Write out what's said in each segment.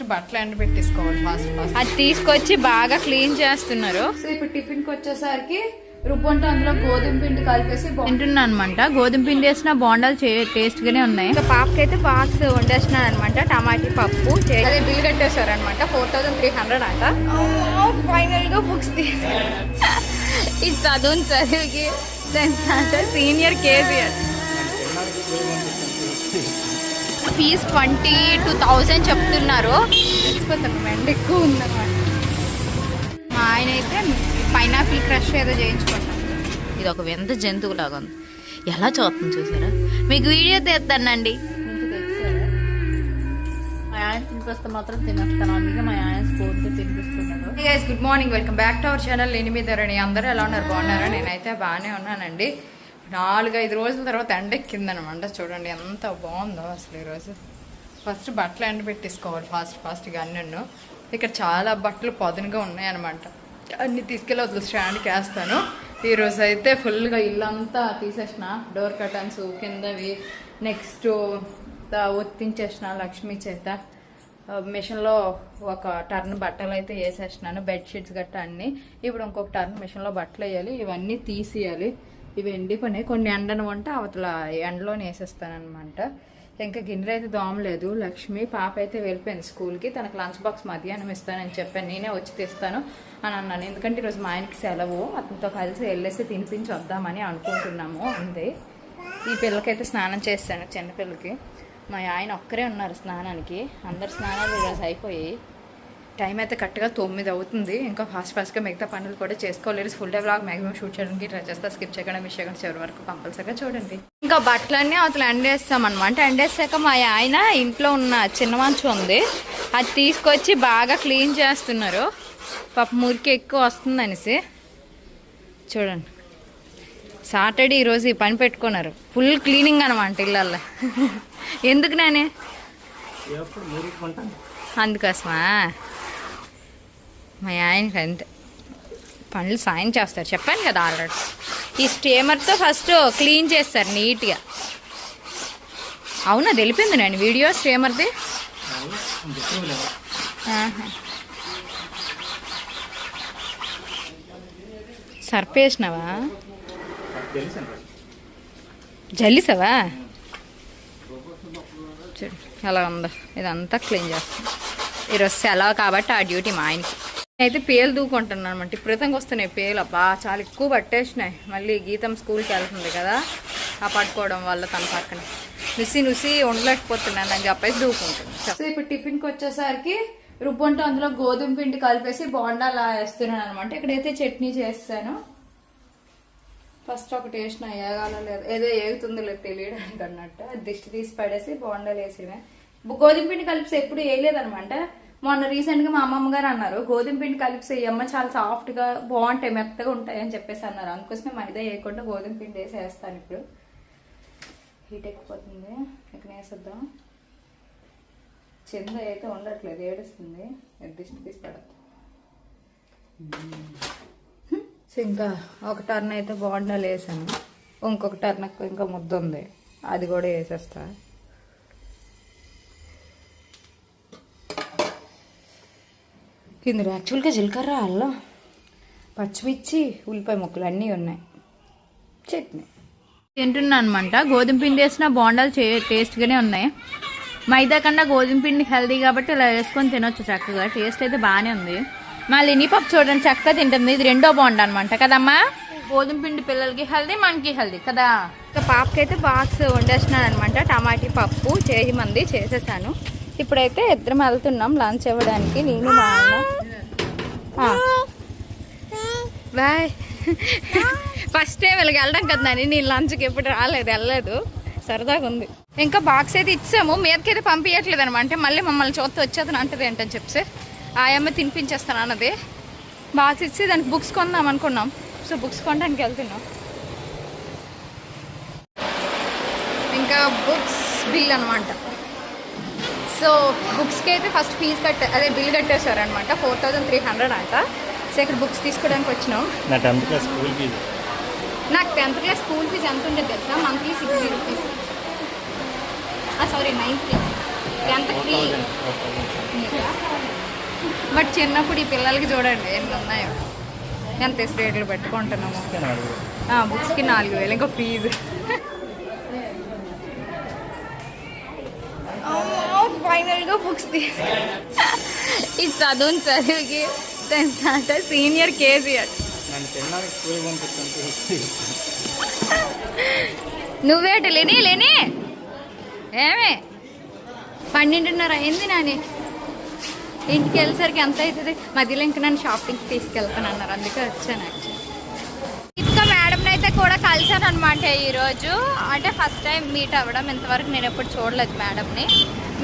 First బట్టలు ఎండ పెట్టేసుకోవాలి ఫాస్ట్ ఫాస్ట్. అది తీసుకొచ్చి బాగా క్లీన్ చేస్తున్నారు. సో ఇప్పుడు టిఫిన్కి వచ్చేసరికి రుబ్బంటే అందులో గోధుమ పిండి కలిపేసి బా- తింటున్నా అనమాట గోధుమ పిండి వేసిన బోండాలు టేస్ట్ గానే ఉన్నాయి. ఇంకా పాపకైతే బాక్స్ వండేస్తున్నాను అనమాట టమాటీ పప్పు అదే బిల్ కట్టేశారు అనమాట ఫోర్ థౌసండ్ త్రీ హండ్రెడ్ అంట. ఫైనల్గా బుక్స్ ఇది చదువుని చదివికి senior KCR fees twenty two thousand చెప్తున్నారు. ఎక్కువ ఉందన్నమాట. మా ఆయన అయితే పైనాపిల్ క్రష్ ఏదో చేయించుకుంటాం ఇది ఒక వింత జంతువు లాగా ఉంది. ఎలా చూస్తుంది చూసారా? మీకు వీడియో తీస్తానండి మాత్రం తినేస్తాను. అందుకే మా ఆయన తినిపిస్తున్నాడు. Guys good morning welcome back to our channel నేను మీ ధరణి. అందరూ ఎలా ఉన్నారు? బాగున్నారా? నేనైతే బాగానే ఉన్నానండి. నాలుగైదు రోజుల తర్వాత ఎండెక్కిందనమాట. చూడండి ఎంత బాగుందో అసలు ఈరోజు ఫస్ట్ బట్టలు ఎండ పెట్టేసుకోవాలి ఫాస్ట్ ఫాస్ట్గా అన్నీ ఇక్కడ చాలా బట్టలు పదునుగా ఉన్నాయన్నమాట. అన్ని తీసుకెళ్ళి వద్దు స్టాండ్కి వేస్తాను. ఈరోజు అయితే ఫుల్గా ఇల్లంతా తీసేసిన. డోర్ కర్టన్స్ కిందవి. నెక్స్ట్ ఒత్తించేసిన లక్ష్మీ చేత. మిషన్లో ఒక టర్న్ బట్టలు అయితే వేసేసినాను. బెడ్షీట్స్ గట్ట అన్ని. ఇప్పుడు ఇంకొక టర్న్ మిషన్లో బట్టలు వేయాలి. ఇవన్నీ తీసేయాలి. ఇవి ఎండిపోయినాయి. కొన్ని ఎండను ఉంటే అవతల ఎండలోనే వేసేస్తానమాట ఇంకా గిన్నెలు అయితే దోమలేదు. లక్ష్మి పాప అయితే వెళ్ళిపోయింది స్కూల్కి. తనకు లంచ్ బాక్స్ మధ్యాహ్నం ఇస్తానని చెప్పాను. నేనే వచ్చి తెస్తాను అని అన్నాను. ఎందుకంటే ఈరోజు మా ఆయనకి సెలవు. అతనితో కలిసి వెళ్ళేసి తినిపించి వద్దామని అనుకుంటున్నాము అంతే ఈ పిల్లకైతే స్నానం చేస్తాను చిన్నపిల్లకి. మా ఆయన ఒక్కరే ఉన్నారు స్నానానికి. అందరు స్నానాలు ఈరోజు అయిపోయాయి. టైం అయితే కరెక్ట్గా తొమ్మిది అవుతుంది. ఇంకా ఫాస్ట్ ఫాస్ట్గా మిగతా పనులు కూడా చేసుకోలేదు full day vlog maximum shoot చేయడానికి ట్రై చేస్తా. స్కిప్ చేయకుండా మిస్ చేయకుండా చివరి వరకు కంపల్సరీగా చూడండి. ఇంకా బట్టలన్నీ అవతల ఎండేస్తాం అనమాట ఎండేసాక మా ఆయన ఇంట్లో ఉన్న చిన్న మంచం ఉంది. అది తీసుకొచ్చి బాగా క్లీన్ చేస్తున్నారు. పాప మురికి ఎక్కువ వస్తుంది అనేసి చూడండి. సాటర్డే ఈరోజు ఈ పని పెట్టుకున్నారు. ఫుల్ క్లీనింగ్ అనమాట ఇళ్ళల్లో. ఎందుకు నానే? అందుకోసమా? మా ఆయనకి అంతే పనులు సాయం చేస్తారు. చెప్పాను కదా ఆల్రెడీ ఈ స్టేమర్తో ఫస్ట్ క్లీన్ చేస్తారు నీట్గా. అవునా? తెలిపింది నేను వీడియో స్టేమర్ది? సర్పేసినవా? సర్ఫ్ వేసినావా జల్లిసావా? చూడు ఎలా ఉందో. ఇదంతా క్లీన్ చేస్తాం. ఈరోజు సెలవు కాబట్టి ఆ డ్యూటీ మా ఆయనకి. అయితే పేలు దూకుంటున్నాను అనమాట విపరీతంగా వస్తున్నాయి పేలు. అబ్బా చాలా ఎక్కువ పట్టేసినాయి. మళ్ళీ గీతం స్కూల్కి వెళ్తుంది కదా ఆ పట్టుకోవడం వల్ల తన పక్కన. నుసి నుసి ఉండలేకపోతున్నాను అని చెప్పేసి దూకుంటుంది. సో ఇప్పుడు టిఫిన్కి వచ్చేసరికి రుబ్బంటే అందులో గోధుమ పిండి కలిపేసి బోండాలా వేస్తున్నాను అనమాట ఇక్కడైతే చట్నీ చేస్తాను. ఫస్ట్ ఒకటి వేసిన ఏగాలో లేదు. ఏదో ఏగుతుందో లేదు తెలియడానికి అన్నట్టు. దిష్టి తీసి పడేసి బోండాలు వేసిన గోధుమ పిండి కలిపి ఎప్పుడు వేయలేదనమాట మొన్న రీసెంట్గా మా అమ్మమ్మ గారు అన్నారు గోధుమ పిండి కలిపి అమ్మ చాలా సాఫ్ట్గా బాగుంటాయి మెత్తగా ఉంటాయి అని చెప్పేసి అన్నారు. అందుకోసమే మైదా వేయకుండా గోధుమ పిండి వేసి వేస్తాను ఇప్పుడు. హీట్ ఎక్కిపోతుంది. ఇక్కడ వేసేద్దాం చింద అయితే ఉండట్లేదు ఏడుస్తుంది. దిష్టి తీసి పడద్దు సో ఇంకా ఒక టర్న్ అయితే బాగుండాలి వేసాను. ఇంకొక టర్న్ ఇంకా ముద్ద ఉంది. అది కూడా వేసేస్తాను కింద యాక్చువల్గా జీలకర్ర అల్లం పచ్చిమిర్చి ఉల్లిపాయ ముక్కలు అన్నీ ఉన్నాయి. చట్నీ. తింటున్నాను అనమాట గోధుమ పిండి వేసిన బోండాలు టేస్ట్గానే ఉన్నాయి. మైదా కన్నా గోధుమ పిండి హెల్దీ కాబట్టి ఇలా వేసుకొని తినొచ్చు చక్కగా. టేస్ట్ అయితే బాగానే ఉంది. మళ్ళీ నిపప్పు చూడండి చక్కగా తింటుంది. ఇది రెండో బోండా అనమాట కదమ్మా? గోధుమ పిండి పిల్లలకి హెల్దీ మనకి హెల్దీ కదా? ఇంకా పాపకైతే బాక్స్ వండేస్తున్నాను అనమాట టమాటీ పప్పు చేయి మంది చేసేసాను. ఇప్పుడైతే ఇద్దరం వెళ్తున్నాం లంచ్ ఇవ్వడానికి. నేను మా ఆయన. బాయ్. ఫస్ట్ టైం వీళ్ళకి వెళ్ళడం కదా నేను. లంచ్కి ఎప్పుడు రాలేదు వెళ్ళలేదు. సరదాగా ఉంది. ఇంకా బాక్స్ అయితే ఇచ్చాము. మీదకైతే పంపించట్లేదు అనమాట. అంటే మళ్ళీ మమ్మల్ని చూస్తే వచ్చేది అంటది ఏంటని చెప్పి ఆయమ్మ తినిపించేస్తాను అన్నది. బాక్స్ ఇచ్చి దానికి బుక్స్ కొందాం అనుకున్నాం. సో బుక్స్ కొనడానికి వెళ్తున్నాం. ఇంకా బుక్స్ బిల్ అనమాట సో బుక్స్కి అయితే ఫస్ట్ ఫీజు కట్టే అదే బిల్ కట్టేశారు అనమాట ఫోర్ థౌజండ్ త్రీ హండ్రెడ్ అంట. సో ఇక్కడ బుక్స్ తీసుకోవడానికి వచ్చినాం. నా టెన్త్ క్లాస్ స్కూల్ ఫీజు. నాకు టెన్త్ క్లాస్ స్కూల్ ఫీజు ఎంత ఉండేది తెలుసా? Monthly sixty rupees. Sorry ninth class. Tenth free but చిన్నప్పుడు ఈ పిల్లలకి చూడండి ఎన్ని ఉన్నాయో. ఎంత రేట్లు పెట్టుకుంటున్నాము. బుక్స్కి నాలుగు వేలు ఇంకా ఫీజు. ఫైనల్గా బుక్స్ ఇది చదువు చదివికి సీనియర్ కేజీఆర్. నువ్వేట లేని లేని. ఏమే? పన్నెండున్నర అయింది నాని. ఇంటికి వెళ్ళేసరికి ఎంత అవుతుంది? మధ్యలో ఇంకా నన్ను షాపింగ్కి తీసుకెళ్తాను అన్నారు అందుకే వచ్చాను యాక్చువల్లీ ఇంకా మేడం అయితే కూడా కలిసాను అనమాట ఈరోజు. అంటే ఫస్ట్ టైం మీట్ అవ్వడం ఇంతవరకు నేను ఎప్పుడు చూడలేదు మేడంని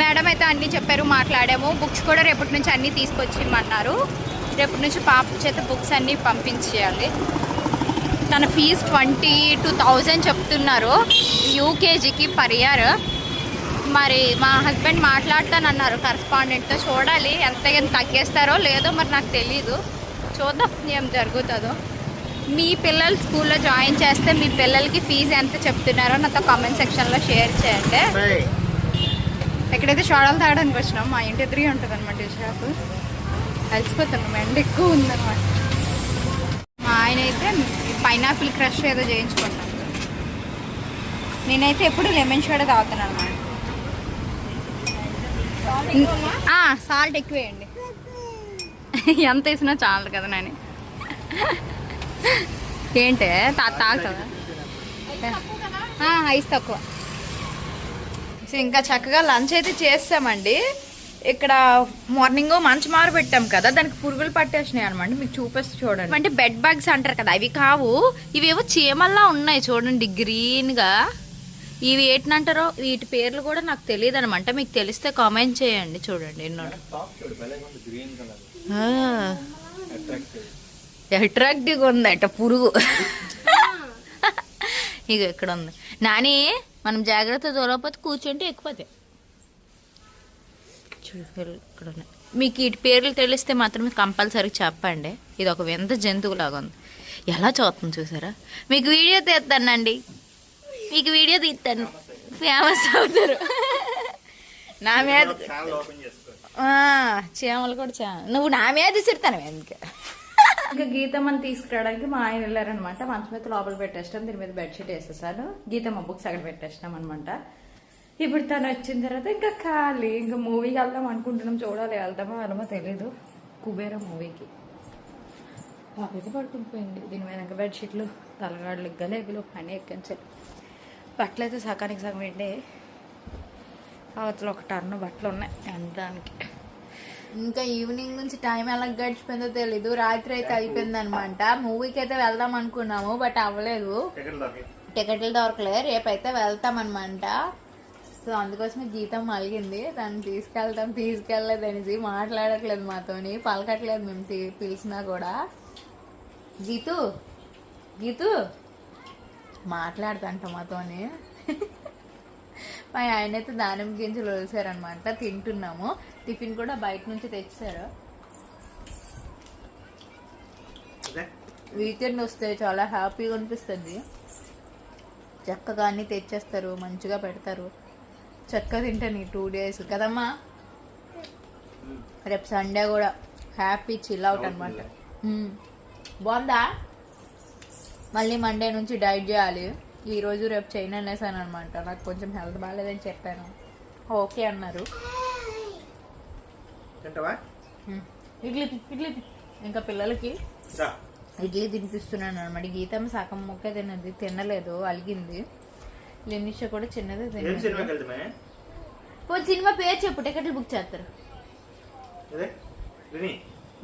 మేడం అయితే అన్నీ చెప్పారు మాట్లాడాము. బుక్స్ కూడా రేపటి నుంచి అన్నీ తీసుకొచ్చిమన్నారు రేపటి నుంచి పాప చేత బుక్స్ అన్నీ పంపించేయాలి. తన ఫీజు ట్వంటీ టూ థౌజండ్ చెప్తున్నారు. యూకేజీకి పర్ ఇయర్ మరి మా హస్బెండ్ మాట్లాడతానన్నారు కరస్పాండెంట్తో. చూడాలి ఎంత తగ్గేస్తారో లేదో మరి నాకు తెలీదు. చూద్దాం ఏం జరుగుతుందో. మీ పిల్లలు స్కూల్లో జాయిన్ చేస్తే మీ పిల్లలకి ఫీజు ఎంత చెప్తున్నారో నాతో కామెంట్ సెక్షన్లో షేర్ చేయండి. ఎక్కడైతే షోడలు తాగడానికి వచ్చినాం మా ఇంటి ఎదురుగా ఉంటుంది అనమాట ఈ షాపు. కలిసిపోతున్నాం ఎండ ఎక్కువ ఉందన్నమాట. మా ఆయన అయితే పైనాపిల్ క్రష్ ఏదో చేయించుకుంటాను నేనైతే ఎప్పుడు లెమన్ షోడ తాగుతున్నాను అనమాట సాల్ట్ ఎక్కువ వేయండి. ఎంత వేసినా చాలు కదా నాని. ఏంటే తా తాగుతావా? ఐస్ తక్కువ. సో ఇంకా చక్కగా లంచ్ అయితే చేస్తామండి. ఇక్కడ మార్నింగ్ మంచి మారు పెట్టాం కదా దానికి పురుగులు పట్టేసినాయి అనమాట. మీకు చూపిస్తూ చూడండి. అంటే బెడ్ బాగ్స్ అంటారు కదా అవి కావు. ఇవేవో చీమల్లా ఉన్నాయి చూడండి గ్రీన్గా ఇవి ఏంటంటారో వీటి పేర్లు కూడా నాకు తెలియదు అనమాట. మీకు తెలిస్తే కామెంట్ చేయండి చూడండి అట్రాక్టివ్గా ఉంది అట పురుగు. ఇక ఇక్కడ ఉంది. నాని మనం జాగ్రత్త దూరపోతే కూర్చుంటే చూడు ఇక్కడ ఉన్నాయి. మీకు వీటి పేర్లు తెలిస్తే మాత్రం కంపల్సరీ చెప్పండి. ఇది ఒక వింత జంతువులాగా ఉంది. ఎలా చూస్తుంది చూసారా? మీకు వీడియో తీస్తానండి. మీకు వీడియో తీస్తాను. ఫేమస్ అవుతారు. నా మీద చీమలు కూడా చా నువ్వు నా మీద తిడతాను ఎందుకు ఇంకా గీతమ్మని తీసుకురావడానికి మా ఆయన వెళ్ళారనమాట మంచం మీద లోపల పెట్టేస్తాం దీని మీద బెడ్షీట్ వేసేసాను. గీతమ్మ బుక్స్ అక్కడ పెట్టేస్తాం అనమాట ఇప్పుడు తను వచ్చిన తర్వాత ఇంకా ఖాళీ ఇంకా మూవీకి వెళ్దాం అనుకుంటున్నాం. చూడాలి వెళ్దామో వెళ్ళమో తెలీదు. కుబేర మూవీకి పాపైతే పడుకునిపోయింది దీని మీద ఇంకా బెడ్షీట్లు తలగాడులు గలేబులు పని ఎక్కించాలి బట్టలు అయితే సగానికి సగం ఏంటి అవతల ఒక టర్న్ బట్టలు ఉన్నాయి. దానికి ఇంకా ఈవినింగ్ నుంచి టైం ఎలా గడిచిపోయిందో తెలీదు. రాత్రి అయితే అయిపోయింది అనమాట మూవీకి అయితే వెళ్దాం అనుకున్నాము బట్ అవ్వలేదు. టికెట్లు దొరకలే. రేపైతే వెళ్తాం అనమాట సో అందుకోసమే గీతం మలిగింది. దాన్ని తీసుకెళ్తాం తీసుకెళ్ళలేదు అనేసి మాట్లాడట్లేదు మాతోని. పలకట్లేదు మేము పిలిచినా కూడా. గీతు గీతు మాట్లాడుతంట మాతోని. మా ఆయన అయితే దానిమ్మ గింజలు వదిలేశారనమాట తింటున్నాము. టిఫిన్ కూడా బయట నుంచి తెచ్చారు. వీకెండ్ వస్తే చాలా హ్యాపీగా అనిపిస్తుంది. చక్కగా అన్ని తెచ్చేస్తారు మంచిగా పెడతారు. చక్కగా తింటాను ఈ టూ డేస్ కదమ్మా? రేపు సండే కూడా హ్యాపీ చిల్ అవుట్ అనమాట బాగుందా? మళ్ళీ మండే నుంచి డైట్ చేయాలి. ఈ రోజు రేపు చేయను అనేసాను అనమాట నాకు కొంచెం హెల్త్ బాగాలేదని చెప్పాను. ఓకే అన్నారు. ఇడ్లీ ఇడ్లీ. ఇంకా పిల్లలకి ఇడ్లీ తినిపిస్తున్నాను అనమాట గీతమ్మ సగం ముక్క తిన్నది తినలేదు అలిగింది. లెనిష కూడా చిన్నది ఓ సినిమా పేరు చెప్పు టికెట్లు బుక్ చేస్తారు.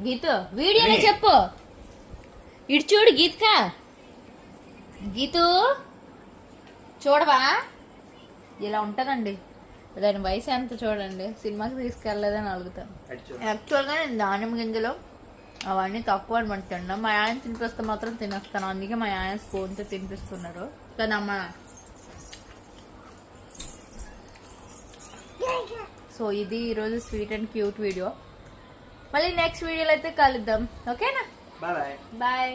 గీతు వీడియోలో ఏ? చెప్పు. ఇటు చూడు గీత్కా. గీతు. చూడవా? ఇలా ఉంటదండి. దాని వయసు ఎంత చూడండి. సినిమాకి తీసుకెళ్ళలేదని అడుగుతాను యాక్చువల్గా నేను దానిమ్మ గింజలు అవన్నీ తక్కువ అనమాట తిన్నాం. మా ఆయన తినిపిస్తే మాత్రం తినేస్తాను. అందుకే మా ఆయన స్పూన్తో తినిపిస్తున్నారు. కానీ అమ్మ సో ఇది ఈరోజు స్వీట్ అండ్ క్యూట్ వీడియో మళ్ళీ నెక్స్ట్ వీడియోలో అయితే కలుద్దాం. ఓకేనా బాయ్ బాయ్